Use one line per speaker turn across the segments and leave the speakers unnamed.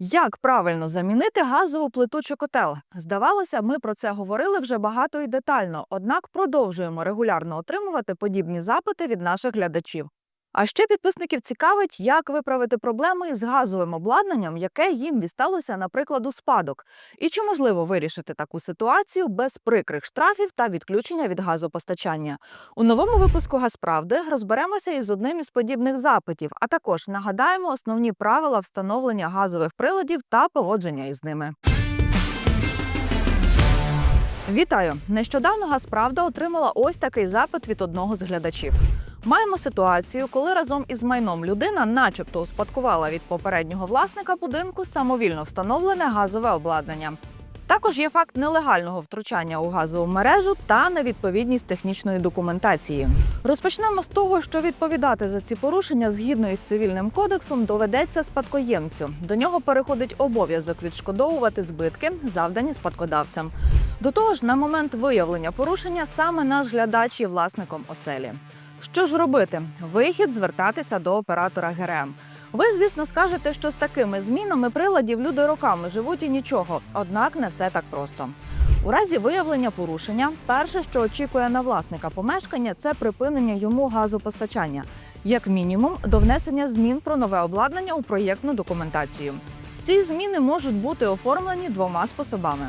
Як правильно замінити газову плиту чи котел? Здавалося, ми про це говорили вже багато і детально, однак продовжуємо регулярно отримувати подібні запити від наших глядачів. А ще підписників цікавить, як виправити проблеми з газовим обладнанням, яке їм дісталося, наприклад, у спадок, і чи можливо вирішити таку ситуацію без прикрих штрафів та відключення від газопостачання. У новому випуску Газправди розберемося із одним із подібних запитів, а також нагадаємо основні правила встановлення газових приладів та поводження із ними. Вітаю! Нещодавно Газправда отримала ось такий запит від одного з глядачів. Маємо ситуацію, коли разом із майном людина, начебто, успадкувала від попереднього власника будинку самовільно встановлене газове обладнання. Також є факт нелегального втручання у газову мережу та невідповідність технічної документації. Розпочнемо з того, що відповідати за ці порушення згідно із цивільним кодексом доведеться спадкоємцю. До нього переходить обов'язок відшкодовувати збитки, завдані спадкодавцям. До того ж, на момент виявлення порушення саме наш глядач є власником оселі. Що ж робити? Вихід звертатися до оператора ГРМ. Ви, звісно, скажете, що з такими змінами приладів люди роками живуть і нічого, однак не все так просто. У разі виявлення порушення, перше, що очікує на власника помешкання, це припинення йому газопостачання, як мінімум, до внесення змін про нове обладнання у проєктну документацію. Ці зміни можуть бути оформлені двома способами.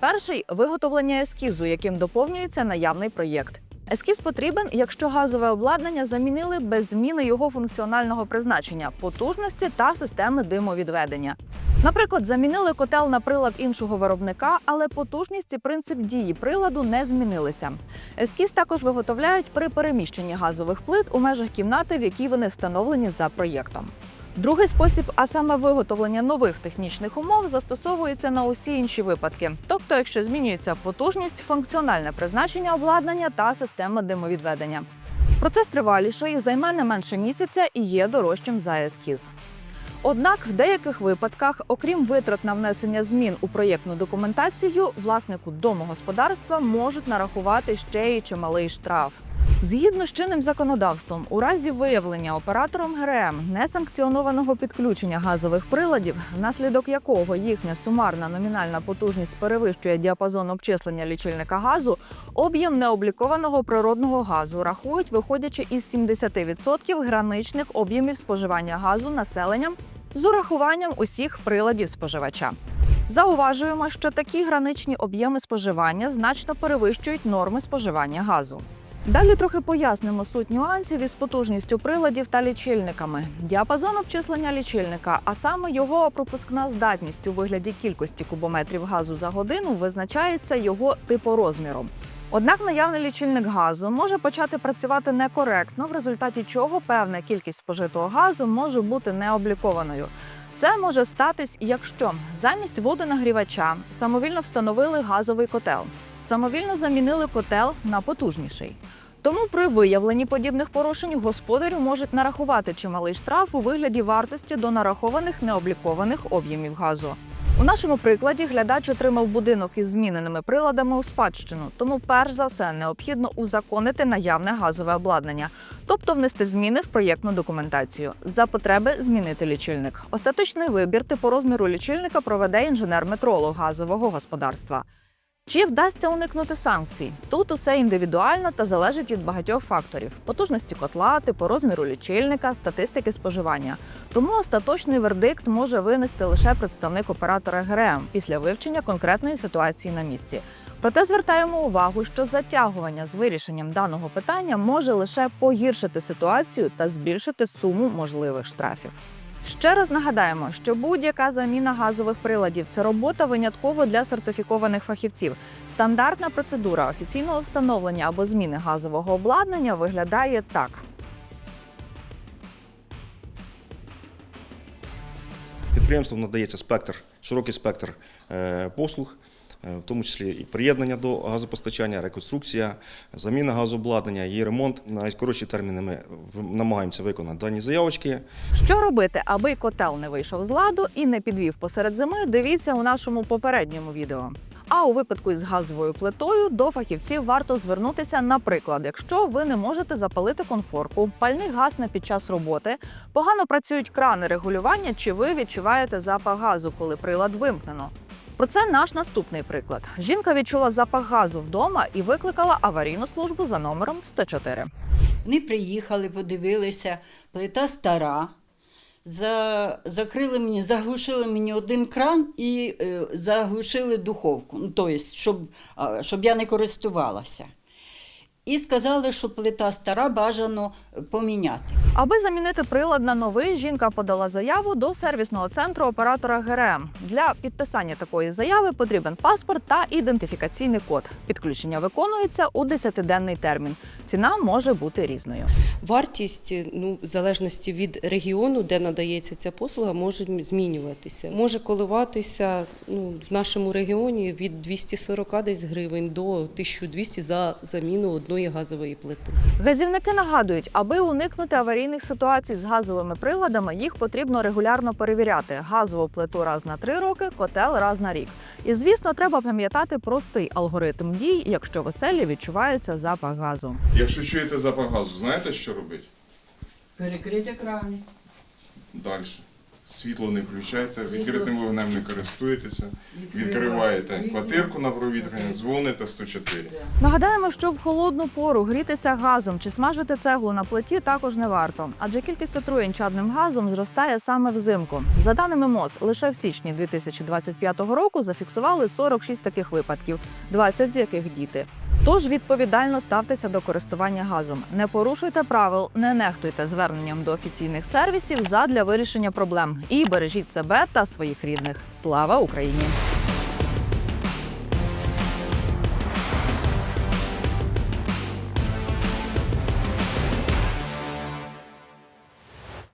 Перший виготовлення ескізу, яким доповнюється наявний проєкт. Ескіз потрібен, якщо газове обладнання замінили без зміни його функціонального призначення, потужності та системи димовідведення. Наприклад, замінили котел на прилад іншого виробника, але потужність і принцип дії приладу не змінилися. Ескіз також виготовляють при переміщенні газових плит у межах кімнати, в якій вони встановлені за проєктом. Другий спосіб, а саме виготовлення нових технічних умов, застосовується на усі інші випадки. Тобто, якщо змінюється потужність, функціональне призначення обладнання та система димовідведення. Процес триваліший, займе не менше місяця і є дорожчим за ескіз. Однак в деяких випадках, окрім витрат на внесення змін у проєктну документацію, власнику домогосподарства можуть нарахувати ще й чималий штраф. Згідно з чинним законодавством, у разі виявлення оператором ГРМ несанкціонованого підключення газових приладів, внаслідок якого їхня сумарна номінальна потужність перевищує діапазон обчислення лічильника газу, об'єм необлікованого природного газу рахують, виходячи із 70% граничних об'ємів споживання газу населенням з урахуванням усіх приладів споживача. Зауважуємо, що такі граничні об'єми споживання значно перевищують норми споживання газу. Далі трохи пояснимо суть нюансів із потужністю приладів та лічильниками. Діапазон обчислення лічильника, а саме його пропускна здатність у вигляді кількості кубометрів газу за годину, визначається його типорозміром. Однак наявний лічильник газу може почати працювати некоректно, в результаті чого певна кількість спожитого газу може бути необлікованою. Це може статись, якщо замість водонагрівача самовільно встановили газовий котел, самовільно замінили котел на потужніший. Тому при виявленні подібних порушень господарю можуть нарахувати чималий штраф у вигляді вартості до нарахованих необлікованих об'ємів газу. У нашому прикладі глядач отримав будинок із зміненими приладами у спадщину, тому перш за все необхідно узаконити наявне газове обладнання, тобто внести зміни в проєктну документацію. За потреби змінити лічильник. Остаточний вибір типу розміру лічильника проведе інженер-метролог газового господарства. Чи вдасться уникнути санкцій? Тут усе індивідуально та залежить від багатьох факторів: потужності котла, типу розміру лічильника, статистики споживання. Тому остаточний вердикт може винести лише представник оператора ГРМ після вивчення конкретної ситуації на місці. Проте звертаємо увагу, що затягування з вирішенням даного питання може лише погіршити ситуацію та збільшити суму можливих штрафів. Ще раз нагадаємо, що будь-яка заміна газових приладів це робота винятково для сертифікованих фахівців. Стандартна процедура офіційного встановлення або зміни газового обладнання виглядає так.
Підприємством надається спектр, широкий спектр е, послуг, в тому числі і приєднання до газопостачання, реконструкція, заміна газообладнання, її ремонт. Навіть коротші терміни ми намагаємося виконати дані заявочки.
Що робити, аби котел не вийшов з ладу і не підвів посеред зими? Дивіться у нашому попередньому відео. А у випадку із газовою плитою до фахівців варто звернутися, наприклад, якщо ви не можете запалити конфорку, пальний гасне під час роботи, погано працюють крани регулювання, чи ви відчуваєте запах газу, коли прилад вимкнено. Про це наш наступний приклад. Жінка відчула запах газу вдома і викликала аварійну службу за номером 104.
Вони приїхали, подивилися, плита стара. За, закрили мені, заглушили мені один кран і е, заглушили духовку, ну, тобто, щоб, щоб я не користувалася. І сказали, що плита стара, бажано поміняти.
Аби замінити прилад на новий, жінка подала заяву до сервісного центру оператора ГРМ. Для підписання такої заяви потрібен паспорт та ідентифікаційний код. Підключення виконується у 10-денний термін. Ціна може бути різною.
Вартість, ну, в залежності від регіону, де надається ця послуга, може змінюватися. Може коливатися ну, в нашому регіоні від 240 десь гривень до 1200 за заміну одної газової плити.
Газівники нагадують, аби уникнути аварійних ситуацій з газовими приладами, їх потрібно регулярно перевіряти. Газову плиту раз на три роки, котел раз на рік. І звісно, треба пам'ятати простий алгоритм дій, якщо в оселі відчувається запах газу.
Якщо чуєте запах газу, знаєте, що робити?
Перекрити крани.
Далі. Світло не включайте,
Світло.
відкритим вогнем не користуєтеся, відкриваєте квартирку на провітряння, дзвоните 104.
Нагадаємо, що в холодну пору грітися газом чи смажити цеглу на плиті також не варто, адже кількість отруєнь чадним газом зростає саме взимку. За даними МОЗ, лише в січні 2025 року зафіксували 46 таких випадків, 20 з яких діти. Тож відповідально ставтеся до користування газом. Не порушуйте правил, не нехтуйте зверненням до офіційних сервісів задля вирішення проблем і бережіть себе та своїх рідних. Слава Україні!